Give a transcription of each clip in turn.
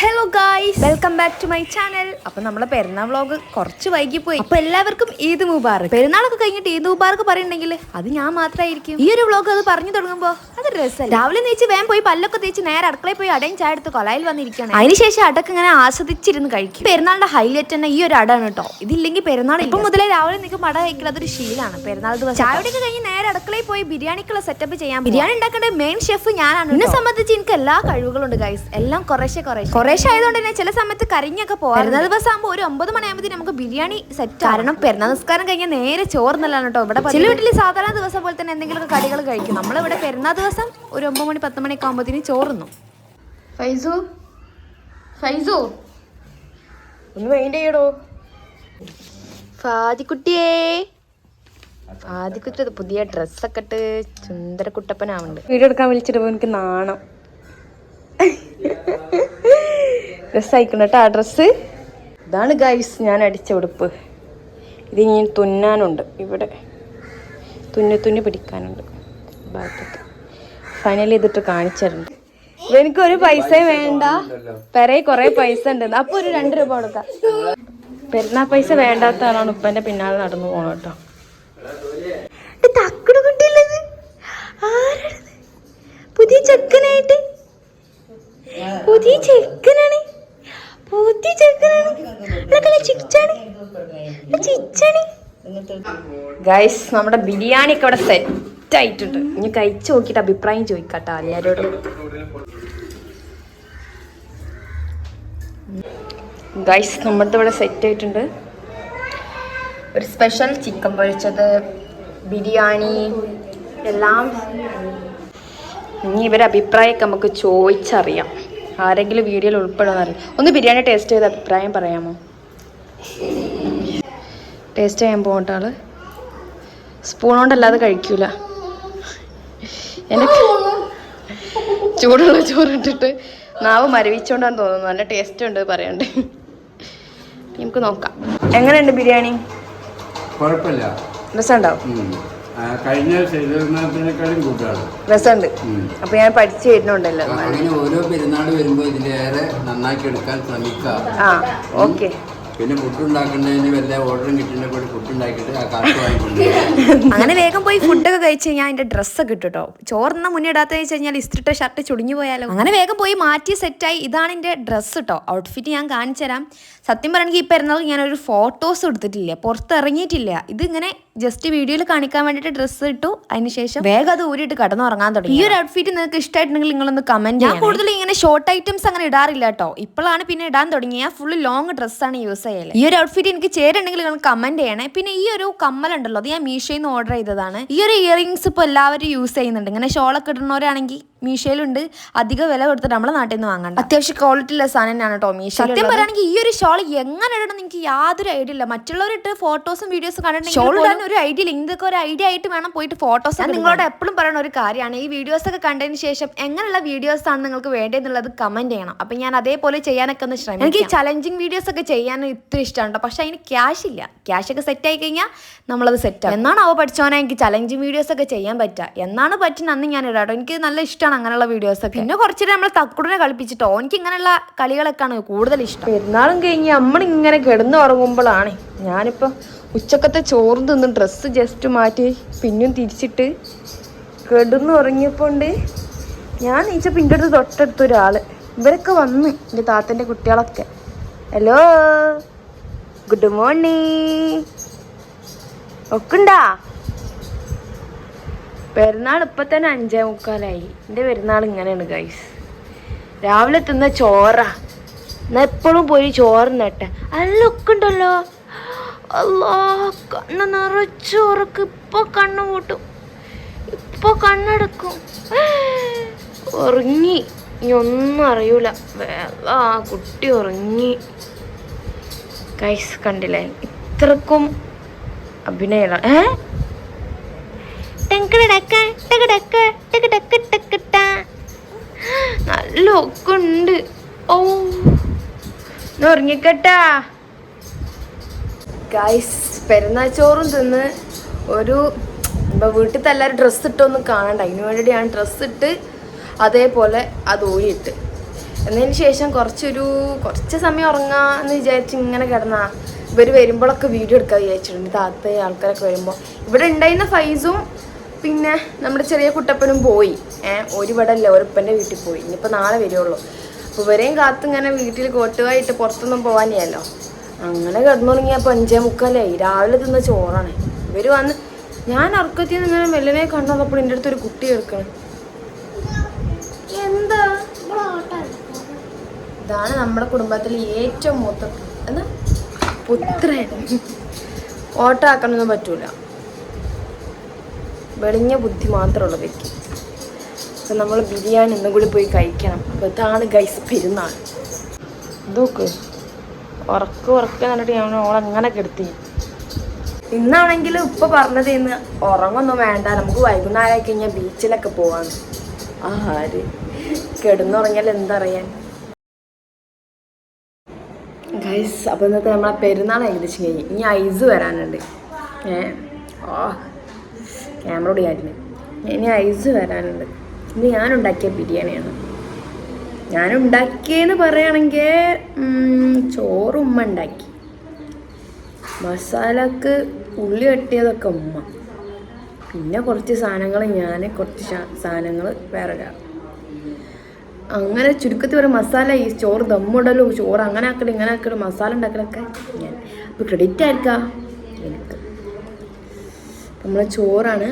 Hello guys welcome back to my channel അപ്പൊ നമ്മളെ പെരുന്നാൾ വ്ളോഗ് കുറച്ച് വൈകി പോയി അപ്പൊ എല്ലാവർക്കും ഈദ് മുബാറക്. പെരുന്നാളൊക്കെ കഴിഞ്ഞിട്ട് ഈദ് മുബാറക് പറയണ്ടെങ്കിൽ അത് ഞാൻ മാത്രമായിരിക്കും ഈ ഒരു വ്ളോഗ് അത് പറഞ്ഞു തുടങ്ങുമ്പോൾ അത് രസം രാവിലെ നീച്ച് വേഗം പോയി പല്ലൊക്കെ തേച്ച് നേരെ അടുക്കളയിൽ പോയി അടയും ചായ എടുത്ത് കൊലയിൽ വന്നിരിക്കുകയാണ്. അതിനുശേഷം അടക്ക് ഇങ്ങനെ ആസ്വദിച്ചിരുന്ന് കഴിക്കും. പെരുന്നാളിന്റെ ഹൈലൈറ്റ് തന്നെ ഈ ഒരു അടാണ് കേട്ടോ ഇതില്ലെങ്കിൽ പെരുന്നാൾ ഇപ്പൊ മുതലേ രാവിലെ നിൽക്കും അട കഴിക്കൽ അതൊരു ശീലാണ്. പെരുന്നാൾ ദിവസം ചായയൊക്കെ കഴിഞ്ഞ് നേരെ അടുക്കളയിൽ പോയി ബിരിയാണിക്കുള്ള സെറ്റപ്പ് ചെയ്യാം ബിരിയാണി ഉണ്ടാക്കേണ്ട മെയിൻ ഷെഫ് ഞാനാണ് എന്നെ സംബന്ധിച്ച് എനിക്ക് എല്ലാ കഴിവുകളുണ്ട് ഗൈസ് എല്ലാം കുറേശ്ശെ കുറേശ്ശെ. കുറേശ്ശെ ആയതുകൊണ്ട് തന്നെ ചില സമയത്ത് കരിഞ്ഞൊക്കെ പോകാം പെരുന്നാൾ ദിവസം ആകുമ്പോൾ ഒരു ഒമ്പത് മണിയാകുമ്പോൾ നമുക്ക് ബിരിയാണി സെറ്റ് കാരണം പെരുന്നാൾ നിസ്കാരം കഴിഞ്ഞാൽ നേരെ ചോറുന്നല്ലാണ് കേട്ടോ. ഇവിടെ ചില വീട്ടിൽ സാധാരണ ദിവസം പോലെ തന്നെ എന്തെങ്കിലും കടികൾ കഴിക്കും. നമ്മളിവിടെ പെരുന്നാൾ ദിവസം ഒരു ഒമ്പത് മണി പത്ത് മണിയൊക്കെ ആകുമ്പോഴത്തേന് ചോറുന്നു. ഫൈസു? ഫൈസു? ഒന്ന് വേണ്ട ചെയ്യടോ. ഫാദിക്കുട്ടിയേ. ഫാദിക്കുട്ടി പുതിയ ഡ്രസ്സൊക്കെ ഇട്ട് സുന്ദര കുട്ടപ്പനാവുന്നുണ്ട് വീഡിയോ എടുക്കാൻ വിളിച്ചിട്ട് എനിക്ക് നാണം. ഡ്രസ്സ് അയക്കണം കേട്ടോ ആ ഡ്രസ്സ് ഇതാണ് ഗൈസ് ഞാൻ അടിച്ച ഉടുപ്പ്. ഇത് ഇനി തുന്നാനുണ്ട് ഇവിടെ. തുന്നി തുന്നി പിടിക്കാനുണ്ട് ഭാഗത്തൊക്കെ ഫൈനലി ഇതിട്ട് കാണിച്ചിട്ടുണ്ട് എനിക്ക് ഒരു പൈസ വേണ്ട. പെരയിൽ കുറെ പൈസ ഉണ്ട്. അപ്പൊ ഒരു രണ്ട് രൂപ കൊടുക്കാം. പെരുന്നാൾ പൈസ വേണ്ടാത്ത ആളാണ് ഉപ്പന്റെ പിന്നാലെ നടന്നു പോണു കേട്ടോ. പുതിയ ചെക്കനായിട്ട്? പുതിയ ചെക്കനാണ് ഗൈസ് നമ്മുടെ ബിരിയാണി ഒക്കെ ഇവിടെ സെറ്റ് ആയിട്ടുണ്ട്. ഇനി കഴിച്ചു നോക്കിയിട്ട് അഭിപ്രായം ചോദിക്കട്ടോ എല്ലാരോടും. ഗൈസ് നമ്മുടെ ഇവിടെ സെറ്റ് ആയിട്ടുണ്ട്. ഒരു സ്പെഷ്യൽ ചിക്കൻ പൊരിച്ചത് ബിരിയാണി എല്ലാം. ഇനി ഇവരെ അഭിപ്രായമൊക്കെ നമുക്ക് ചോദിച്ചറിയാം. ആരെങ്കിലും വീഡിയോയിൽ ഉൾപ്പെടുമെന്ന് ഒന്ന് ബിരിയാണി ടേസ്റ്റ് ചെയ്ത അഭിപ്രായം പറയാമോ? ടേസ്റ്റ് ചെയ്യാൻ പോകട്ടെ ആൾ. സ്പൂൺ കൊണ്ടല്ലാതെ കഴിക്കൂല. എനിക്ക് ചൂടുള്ള ചോറിട്ടിട്ട് നാവ് മരവിച്ചോണ്ടാന്ന് തോന്നുന്നു. നല്ല ടേസ്റ്റ് ഉണ്ട് പറയണ്ടേ. നമുക്ക് നോക്കാം. എങ്ങനെയുണ്ട് ബിരിയാണി? കുഴപ്പമില്ല. രസമുണ്ടാവും കഴിഞ്ഞ ശരീരത്തിനേക്കാളും കൂട്ടാണ് രസമുണ്ട്. അപ്പൊ ഞാൻ പഠിച്ചു വരുന്നുണ്ടല്ലോ. അങ്ങനെ ഓരോ പെരുന്നാൾ വരുമ്പോ ഇതിലേറെ നന്നാക്കി എടുക്കാൻ ശ്രമിക്കാം ഓക്കെ. പിന്നെ ഫുഡ് ഉണ്ടാക്കുന്നതിന് വല്ല ഓർഡറും കിട്ടുന്ന കൂടി ഫുഡ് ഉണ്ടാക്കിയിട്ട് ആ കാശ് വാങ്ങിക്കൊണ്ട് അങ്ങനെ വേഗം പോയി ഫുഡൊക്കെ കഴിച്ച് കഴിഞ്ഞാൽ അതിന്റെ ഡ്രസ്സൊക്കെ ഒക്കെ കേട്ടോ ചോറിന് മുന്നേ ഇടാത്ത വെച്ച് കഴിഞ്ഞാൽ ഇസ്ത്രിട്ട ഷർട്ട് ചുടിഞ്ഞു പോയാലോ. അങ്ങനെ വേഗം പോയി മാറ്റി സെറ്റായി ഇതാണ് എന്റെ ഡ്രസ്സ് കേട്ടോ ഔട്ട്ഫിറ്റ് ഞാൻ കാണിച്ചു തരാം. സത്യം പറയണമെങ്കിൽ ഈ പെരുന്നാൾ ഞാനൊരു ഫോട്ടോസ് എടുത്തിട്ടില്ല. പുറത്തിറങ്ങിയിട്ടില്ല. ഇതിങ്ങനെ ജസ്റ്റ് വീഡിയോയിൽ കാണിക്കാൻ വേണ്ടിയിട്ട് ഡ്രസ്സ് ഇട്ടു. അതിനുശേഷം വേഗം അത് ഊരിയിട്ട് കടന്നുറങ്ങാൻ തുടങ്ങി. ഈ ഒരു ഔട്ട്ഫിറ്റ് നിങ്ങൾക്ക് ഇഷ്ടമായിട്ടുണ്ടെങ്കിൽ നിങ്ങളൊന്ന് കമന്റ് ഞാൻ കൂടുതൽ ഇങ്ങനെ ഷോർട്ട് ഐറ്റംസ് അങ്ങനെ ഇടാറില്ല കേട്ടോ. ഇപ്പോഴാണ് പിന്നെ ഇടാൻ തുടങ്ങിയ. ഫുൾ ലോങ് ഡ്രസ്സാണ് യൂസ് ചെയ്യൽ. ഈ ഒരു ഔട്ട്ഫിറ്റ് എനിക്ക് ചേരുണ്ടെങ്കിൽ നിങ്ങൾ കമന്റ് ചെയ്യണേ. പിന്നെ ഈ ഒരു കമ്മൽ ഉണ്ടല്ലോ അത് ഞാൻ മീഷോയിൽ നിന്ന് ഓർഡർ ചെയ്തതാണ്. ഈ ഒരു ഇയറിങ്സ് ഇപ്പോൾ എല്ലാവരും യൂസ് ചെയ്യുന്നുണ്ട്. ഇങ്ങനെ ഷോളൊക്കെ ഇടുന്നവരാണെങ്കിൽ മീഷോയിലുണ്ട്. അധിക വില കൊടുത്തിട്ട് നമ്മളെ നാട്ടിൽ നിന്ന് വാങ്ങണ്ട. അത്യാവശ്യം ക്വാളിറ്റി ഉള്ള സാധനം തന്നെയാണ് കേട്ടോ മീഷോ സത്യം പറയുകയാണെങ്കിൽ ഈ ഒരു ഷോൾ എങ്ങനെ ഇടണം നിങ്ങൾക്ക് യാതൊരു ഐഡിയ ഇല്ല. മറ്റുള്ളവരിട്ട് ഫോട്ടോസും വീഡിയോസും കണ്ടിട്ടുണ്ടെങ്കിൽ ഷോൾ ഇടാൻ ഒരു ഐഡിയ ഇല്ല. ഇതൊക്കെ ഒരു ഐഡിയ ആയിട്ട് വേണം പോയിട്ട് ഫോട്ടോസ് ഞാൻ നിങ്ങളോട് എപ്പോഴും പറയുന്ന ഒരു കാര്യമാണ്. ഈ വീഡിയോസ് ഒക്കെ കണ്ടതിന് ശേഷം എങ്ങനെയുള്ള വീഡിയോസ് ആണ് നിങ്ങൾക്ക് വേണ്ടതെന്നുള്ളത് കമന്റ് ചെയ്യണം. അപ്പൊ ഞാൻ അതേപോലെ ചെയ്യാനൊക്കെ ഒന്ന് ശ്രമിക്കും. എനിക്ക് ചലഞ്ചിങ് വീഡിയോസ് ഒക്കെ ചെയ്യാൻ ഇത്ര ഇഷ്ടമാണ് കേട്ടോ. പക്ഷെ അതിന് ക്യാഷ് ഇല്ല. ക്യാഷ് ഒക്കെ സെറ്റ് ആയി കഴിഞ്ഞാൽ നമ്മളത് സെറ്റ് ആവും എന്നാണ് അവ പഠിച്ചോനെ എനിക്ക് ചലഞ്ചിങ് വീഡിയോസ് ഒക്കെ ചെയ്യാൻ പറ്റുക? എന്നാണ് പറ്റുന്ന അന്ന് ഞാൻ ഇടാട്ടോ എനിക്ക് നല്ല ഇഷ്ടമാണ് അങ്ങനെയുള്ള വീഡിയോസ് ഒക്കെ. പിന്നെ കുറച്ചിട്ട് നമ്മൾ തക്കുടിനെ കളിപ്പിച്ചിട്ടോ എനിക്ക് ഇങ്ങനെയുള്ള കളികളൊക്കെയാണ് കൂടുതൽ ഇഷ്ടം. പെരുന്നാളും കഴിഞ്ഞ് നമ്മളിങ്ങനെ കിടന്ന് ഉറങ്ങുമ്പോഴാണ് ഞാനിപ്പോൾ ഉച്ചക്കത്തെ ചോറ് തിന്ന് ഡ്രസ്സ് ജസ്റ്റ് മാറ്റി പിന്നും തിരിച്ചിട്ട് കിടന്ന് ഉറങ്ങിയപ്പോണ്ട് ഞാൻ നീച്ചപ്പോൾ എന്റെ അടുത്ത് തൊട്ടടുത്ത ഒരാൾ ഇവരൊക്കെ വന്ന് എന്റെ താത്തന്റെ കുട്ടികളൊക്കെ. ഹലോ ഗുഡ് മോർണിംഗ് ഒക്കുണ്ടാ? പെരുന്നാൾ ഇപ്പം തന്നെ അഞ്ചേ മുക്കാലായി. എന്റെ പെരുന്നാൾ ഇങ്ങനെയാണ് ഗൈസ് രാവിലെ തിന്ന ചോറ. എന്നാ എപ്പോഴും പോയി ചോറ് നട്ടെ അല്ലൊക്കെ ഉണ്ടല്ലോ അല്ലോ കണ്ണ് നിറച്ചോറക്ക് ഇപ്പൊ കണ്ണ് പൂട്ടും ഇപ്പൊ കണ്ണടക്കും. ഉറങ്ങി. ഇനി ഒന്നും അറിയൂല. വേഗം ആ കുട്ടി ഉറങ്ങി. കൈസ് കണ്ടില്ലേ? ഇത്രക്കും അഭിനയ ഏ? നല്ല ഒക്കെ ഉണ്ട് ഓ ഉറങ്ങിക്കട്ടാ. ഗൈസ് പെരുന്നാൾ ചോറും തിന്ന് ഒരു ഇപ്പൊ വീട്ടിലത്തെ എല്ലാവരും ഡ്രസ്സ് ഇട്ടൊന്നും കാണണ്ട. അതിന് വേണ്ടിയിട്ട് ഞാൻ ഡ്രസ്സ് ഇട്ട് അതേപോലെ അത് ഓടിയിട്ട് എന്നതിന് ശേഷം കുറച്ചൊരു കുറച്ച് സമയം ഉറങ്ങാന്ന് വിചാരിച്ച് ഇങ്ങനെ കിടന്നാ. ഇവർ വരുമ്പോഴൊക്കെ വീഡിയോ എടുക്കാൻ വിചാരിച്ചിട്ടുണ്ട്. താത്ത ആൾക്കാരൊക്കെ വരുമ്പോൾ ഇവിടെ ഉണ്ടായിരുന്ന ഫൈസും പിന്നെ നമ്മുടെ ചെറിയ കുട്ടപ്പനും പോയി. ഏഹ് ഒരു വടല്ല അല്ല ഒരുപ്പന്റെ വീട്ടിൽ പോയി. ഇനിയിപ്പോൾ നാളെ വരുള്ളൂ. അപ്പോൾ ഇവരെയും കാത്തിങ്ങനെ വീട്ടിൽ കോട്ടുകായിട്ട് പുറത്തൊന്നും പോകാനെയല്ലോ അങ്ങനെ കിടന്നു തുടങ്ങിയപ്പോൾ അഞ്ചേ മുക്കാലായി രാവിലെ തിന്ന ചോറാണ്. ഇവർ വന്ന് ഞാൻ ഉറക്കത്തിൽ നിന്ന് ഇങ്ങനെ മെല്ലനെ കണ്ടപ്പോൾ എന്റെ അടുത്ത് ഒരു കുട്ടി എടുക്കണം എന്താ? ഇതാണ് നമ്മുടെ കുടുംബത്തിൽ ഏറ്റവും മൂത്ത എന്നാ പുത്രൻ. ഓട്ട ആക്കണമൊന്നും പറ്റൂല. വെളിഞ്ഞ ബുദ്ധി മാത്രമുള്ള വ്യക്തി. അപ്പം നമ്മൾ ബിരിയാണി ഒന്നും കൂടി പോയി കഴിക്കണം. അപ്പോൾ ഇതാണ് ഗൈസ് പെരുന്നാൾ. ഇതൊക്കെ ഉറക്ക ഉറക്ക എന്നിട്ട് ഞാൻ ഓളങ്ങനെ കെടുത്തി. ഇന്നാണെങ്കിൽ ഉപ്പ പറഞ്ഞത് ഇന്ന് ഉറങ്ങൊന്നും വേണ്ട. നമുക്ക് വൈകുന്നേരം ആയി കഴിഞ്ഞാൽ ബീച്ചിലൊക്കെ പോവാണ് ആര്? കിടന്നുറങ്ങിയാൽ എന്തറിയാൻ? ഗൈസ് അപ്പോൾ ഇന്നത്തെ നമ്മളെ പെരുന്നാൾ ഏകദേശം കഴിഞ്ഞു. ഇനി ഐസ് വരാനുണ്ട്. ഏ? ഓ ക്യാമറ ഓടിയായിരുന്നു ഇനി ഐസ് വരാനുണ്ട്. ഇത് ഞാൻ ഉണ്ടാക്കിയ ബിരിയാണിയാണ്. ഞാൻ ഉണ്ടാക്കിയെന്ന് പറയുകയാണെങ്കിൽ ചോറ് ഉമ്മ ഉണ്ടാക്കി. മസാലക്ക് ഉള്ളി വെട്ടിയതൊക്കെ ഉമ്മ. പിന്നെ കുറച്ച് സാധനങ്ങൾ ഞാൻ കുറച്ച് സാധനങ്ങൾ വേറെ ഒരാൾ അങ്ങനെ ചുരുക്കത്തിൽ ഒരു മസാല ഈ ചോറ് ദമ്മിടലും ചോറ് അങ്ങനെ ആക്കലും ഇങ്ങനെ ആക്കലും മസാല ഉണ്ടാക്കലൊക്കെ ഞാൻ. അപ്പോൾ ക്രെഡിറ്റ് ആയിരിക്കാം നമ്മളെ ചോറാണ്.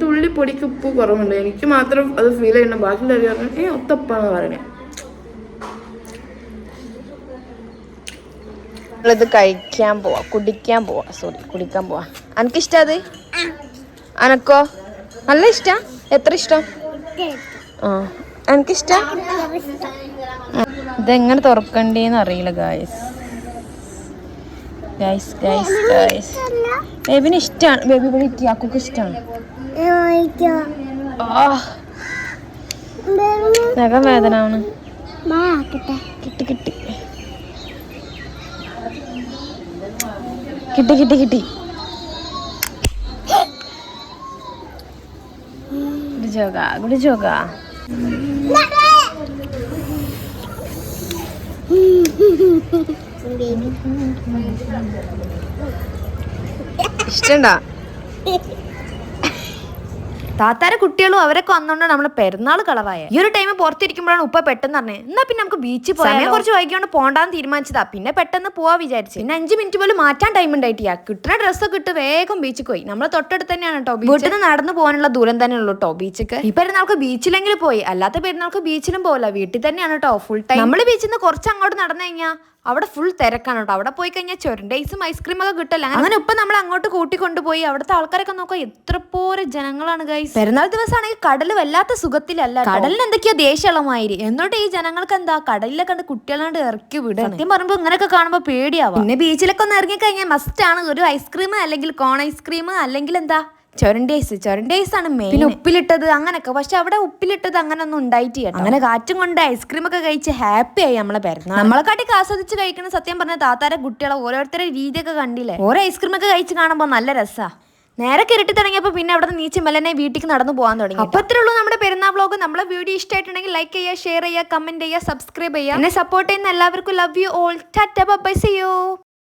തുള്ളി പൊടിക്ക് ഉപ്പ് കുറവുണ്ട്. എനിക്ക് മാത്രം അത് ഫീൽ ചെയ്യണം ബാക്കിയുള്ളവർ പറഞ്ഞു ഏ ഒത്തപ്പാന്ന് പറയണേ. ഇത് കഴിക്കാൻ പോവാ. കുടിക്കാൻ പോവാ. സോറി കുടിക്കാൻ പോവാ. അനക്കിഷ്ടം അത്? അനക്കോ? നല്ല ഇഷ്ട? എത്ര ഇഷ്ടം? ആ എനിക്കിഷ്ട ഇതെങ്ങനെ തുറക്കണ്ടേന്ന് അറിയില്ല ഗായ്സ് ഗൈസ് ഗൈസ് ഗൈസ് ബേബിന് ഇഷ്ടമാണ് ബേബി വിളിക്കുക അക്കൊക്കെ ഇഷ്ടമാണ് നഖം വേദന ആണ് കിട്ടി. കിട്ടി കിട്ടി. കിട്ടി കിട്ടി കുടിച്ചോക്ക കുടിച്ചോക്ക ഇഷ്ടണ്ടാ? താത്താരെ കുട്ടികളും അവരൊക്കെ വന്നോണ്ട് നമ്മൾ പെരുന്നാൾ കളറായ ഈ ഒരു ടൈം പുറത്തിരിക്കുമ്പോഴാണ് ഉപ്പ പെട്ടെന്ന് പറഞ്ഞത് എന്നാ പിന്നെ നമുക്ക് ബീച്ചിൽ പോയാൽ കുറച്ച് വൈകിയോണ്ട് പോണ്ടാന്ന് തീരുമാനിച്ചതാ. പിന്നെ പെട്ടെന്ന് പോവാ വിചാരിച്ചു. പിന്നെ അഞ്ച് മിനിറ്റ് പോലും മാറ്റാൻ ടൈം ഉണ്ടായിട്ടില്ല കിട്ടുന്ന ഡ്രസ്സൊക്കെ ഇട്ട് വേഗം ബീച്ചിൽ പോയി. നമ്മളെ തൊട്ടടുത്ത് തന്നെയാണ് കേട്ടോ വീട്ടിൽ നിന്ന് നടന്നു പോകാനുള്ള ദൂരം തന്നെ ഉള്ളൂ കേട്ടോ ബീച്ചിക്ക് ഈ പെരുന്നാൾക്ക് ബീച്ചിലെങ്കിലും പോയി. അല്ലാത്ത പെരുന്നാൾക്ക് ബീച്ചിലും പോകില്ല വീട്ടിൽ തന്നെയാണ് കേട്ടോ ഫുൾ ടൈം നമ്മൾ ബീച്ചിൽ നിന്ന് കുറച്ച് അങ്ങോട്ട് നടന്നു കഴിഞ്ഞാൽ അവിടെ ഫുൾ തിരക്കാണ് കേട്ടോ. അവിടെ പോയി കഴിഞ്ഞാൽ ചൊരണ്ടൈസും ഐസ്ക്രീം ഒക്കെ കിട്ടല്ല. അങ്ങനെ ഇപ്പൊ നമ്മൾ അങ്ങോട്ട് കൂട്ടിക്കൊണ്ടുപോയി അവിടുത്തെ ആൾക്കാരൊക്കെ നോക്കാം എത്ര പോരെ ജനങ്ങളാണ് ഗൈസ് പെരുന്നാൾ ദിവസമാണെങ്കിൽ കടൽ വല്ലാത്ത സുഖത്തിലല്ല കടലിന് എന്തൊക്കെയാ ദേഷ്യമുള്ളമാതിരി. എന്നിട്ട് ഈ ജനങ്ങൾക്ക് എന്താ? കടലിലൊക്കെ കണ്ട് കുട്ടികളാണ്ട് ഇറക്കി വിടുക സത്യം പറയുമ്പോൾ ഇങ്ങനെയൊക്കെ കാണുമ്പോൾ പേടിയാവും. പിന്നെ ബീച്ചിലൊക്കെ ഒന്ന് ഇറങ്ങി കഴിഞ്ഞാൽ മസ്റ്റ് ആണ്. ഒരു ഐസ്ക്രീം അല്ലെങ്കിൽ കോൺ ഐസ്ക്രീം അല്ലെങ്കിൽ എന്താ? ചൊരണ്ടി ഐസ് ആണ് മെയിൻ പിന്നെ ഉപ്പിലിട്ടത് അങ്ങനെയൊക്കെ പക്ഷെ അവിടെ ഉപ്പിലിട്ടത് അങ്ങനെ ഒന്നും ഉണ്ടായിട്ട് കേട്ടോ. അങ്ങനെ കാറ്റും കൊണ്ട് ഐസ്ക്രീം ഒക്കെ കഴിച്ച് ഹാപ്പി ആയി നമ്മളെ പെരുന്നാൾ. നമ്മളെക്കാട്ടി ആസ്വദിച്ച് കഴിക്കുന്ന സത്യം പറഞ്ഞ താത്താരെ കുട്ടികളെ ഓരോരുത്തരുടെ രീതിയൊക്കെ കണ്ടില്ലേ? ഓരോ ഐസ്ക്രീം ഒക്കെ കഴിച്ച് കാണുമ്പോൾ നല്ല രസാ. നേരെ കിരട്ടി തുടങ്ങിയപ്പോൾ പിന്നെ അവിടെ നിന്ന് നീച്ച് മെല്ലനെ വീട്ടിലേക്ക് നടന്നു പോകാൻ തുടങ്ങി അപ്പോൾ അത്രേ ഉള്ളൂ നമ്മുടെ പെരുന്നാൾ ബ്ലോഗ് നമ്മുടെ വീഡിയോ ഇഷ്ടമായിട്ടുണ്ടെങ്കിൽ ലൈക്ക് ചെയ്യുക ഷെയർ ചെയ്യുക കമന്റ് ചെയ്യുക സബ്സ്ക്രൈബ് ചെയ്യുക. എന്നെ സപ്പോർട്ട് ചെയ്യുന്ന എല്ലാവർക്കും love you all tata bye see you